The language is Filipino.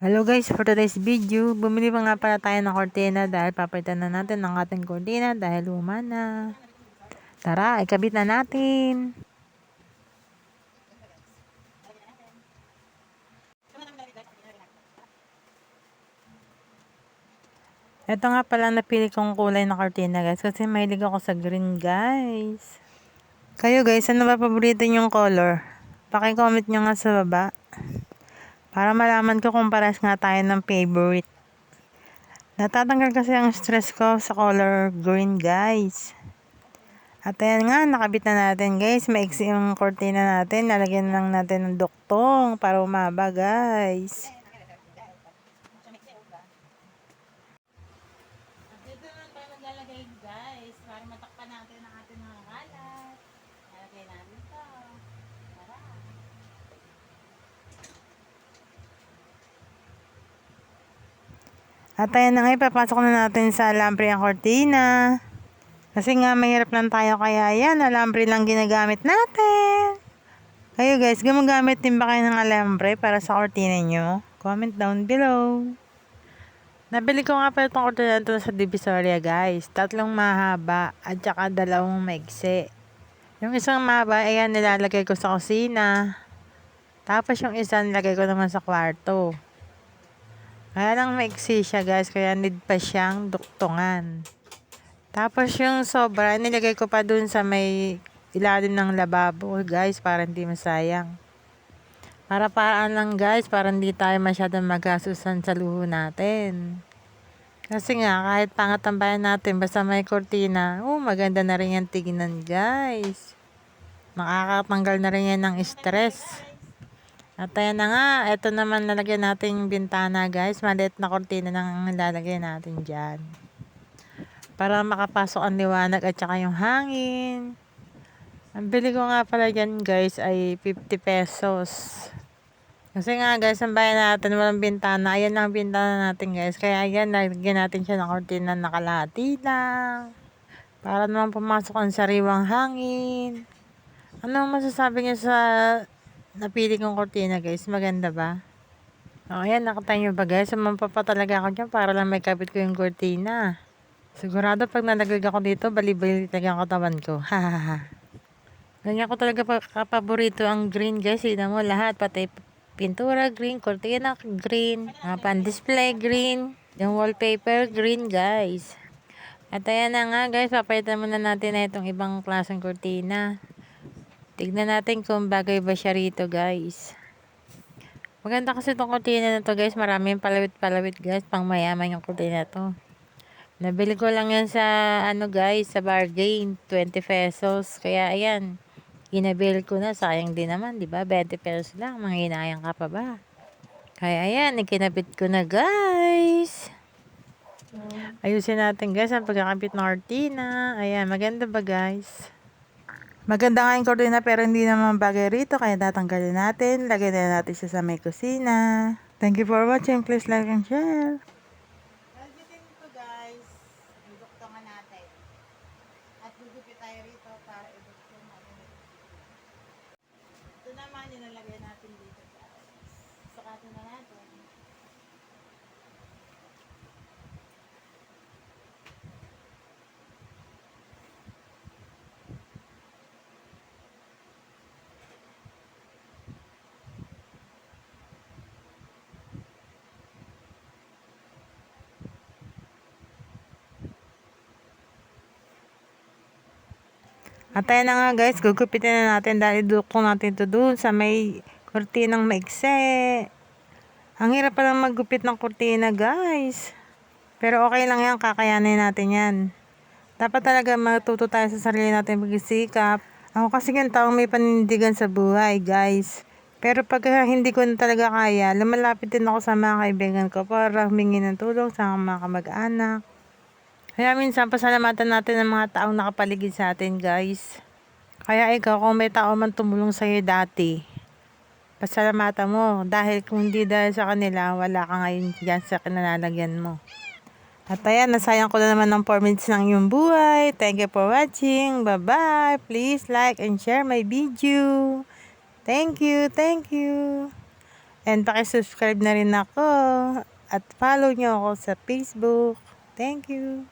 Hello guys, for today's video, bumili pa nga pala tayo ng kortina dahil papalitan na natin ang ating kortina dahil luma na. Tara, ikabit na natin. Ito nga pala napili kong kulay na kortina guys kasi mahilig ako sa green guys. Kayo guys, ano ba paborito nyong color? Pakicomment nyo nga sa baba. Para malaman ko kung pares nga tayo ng favorite. Natatanggal kasi ang stress ko sa color green guys. At ayan nga, nakabit na natin guys. Maiksi yung cortina natin. Lalagyan lang natin ng duktong para umaba guys. Dito naman tayo guys. Para matakpan natin ang ating mga kalat. Lalagay natin At ayan na nga, ipapasok na natin sa alambre ang cortina. Kasi nga, mahirap lang tayo kaya yan, alambre lang ginagamit natin. Kayo guys, gumagamit din ba kayo ng alambre para sa cortina nyo? Comment down below. Nabili ko nga pala itong cortina ito sa Divisoria guys. Tatlong mahaba at saka dalawang maigsi. Yung isang mahaba, ayan, nilalagay ko sa kusina. Tapos yung isa nilagay ko naman sa kwarto. Kaya lang maiksi siya guys, kaya need pa siyang duktungan. Tapos yung sobra, nilagay ko pa dun sa may ilalim ng lababo guys, para hindi masayang. Para paraan lang guys, para hindi tayo masyadong magasusan sa luho natin. Kasi nga, kahit pangat ang bayan natin, basta may kortina, oh, maganda na rin yan tignan guys. Makakatanggal na rin yan ng stress. At ayan na nga, ito naman lalagyan natin yung bintana guys. Maliit na kortina nang lalagay natin dyan. Para makapasok ang liwanag at saka yung hangin. Ang bili ko nga pala dyan guys ay 50 pesos. Kasi nga guys, ang bayan natin walang bintana. Ayan lang ang bintana natin guys. Kaya ayan, lagyan natin siya ng kortina na kalahati lang. Para naman pumasok ang sariwang hangin. Ano masasabi niyo sa napili kong kortina guys. Maganda ba? O, ayan, nakita nyo ba guys? Sumampa pa talaga ako dyan para lang may kapit ko yung kortina. Sigurado pag nalaglag ako dito, bali-bali talaga ang katawan ko. Hahaha. Ganyan ko talaga pa kapaborito ang green guys. Tignan mo lahat, pati pintura green, kortina green, uh, pan-display green, yung wallpaper green guys. At ayan na nga guys, papalitan muna natin na itong ibang klaseng kortina. Tignan natin kung bagay ba siya rito guys. Maganda kasi itong kurtina na to guys. Maraming palawit-palawit guys. Pang mayaman yung kurtina to. Nabili ko lang yan sa ano guys. Sa bargain. 20 pesos. Kaya ayan. Inabil ko na. Sayang din naman. di ba 20 pesos lang. Manginayang ka pa ba? Kaya ayan. Ikinabit ko na guys. Ayusin natin guys. Ang pagkakabit ng kurtina. Ayan. Maganda ba guys? Maganda nga yung cortina pero hindi naman bagay rito kaya tatanggalin natin. Lagyan na natin siya sa may kusina. Thank you for watching. Please like and share. Galbitin ko guys. Iduktungan natin. At tayo rito para iduktung natin. Ito naman yung nalagay natin dito guys. Sukatin na natin. At tayo na nga guys, gugupitin na natin dahil dukong natin to doon sa may kurtinang maikse. Ang hirap palang maggupit ng kurtina guys. Pero okay lang yan, kakayanin natin yan. Dapat talaga matuto tayo sa sarili natin magsikap. Ako kasi yung taong may panindigan sa buhay guys. Pero pag hindi ko na talaga kaya, lumalapit din ako sa mga kaibigan ko para humingi ng tulong sa mga kamag-anak. Kaya minsan pasalamatan natin ang mga taong nakapaligid sa atin, guys. Kaya ikaw, kung may tao man tumulong sa'yo dati, pasalamatan mo. Dahil kung hindi dahil sa kanila, wala ka ngayon dyan sa kinalalagyan mo. At ayan, nasayang ko na naman ng 4 minutes ng iyong buhay. Thank you for watching. Bye-bye. Please like and share my video. Thank you, thank you. And pakisubscribe na rin ako. At follow nyo ako sa Facebook. Thank you.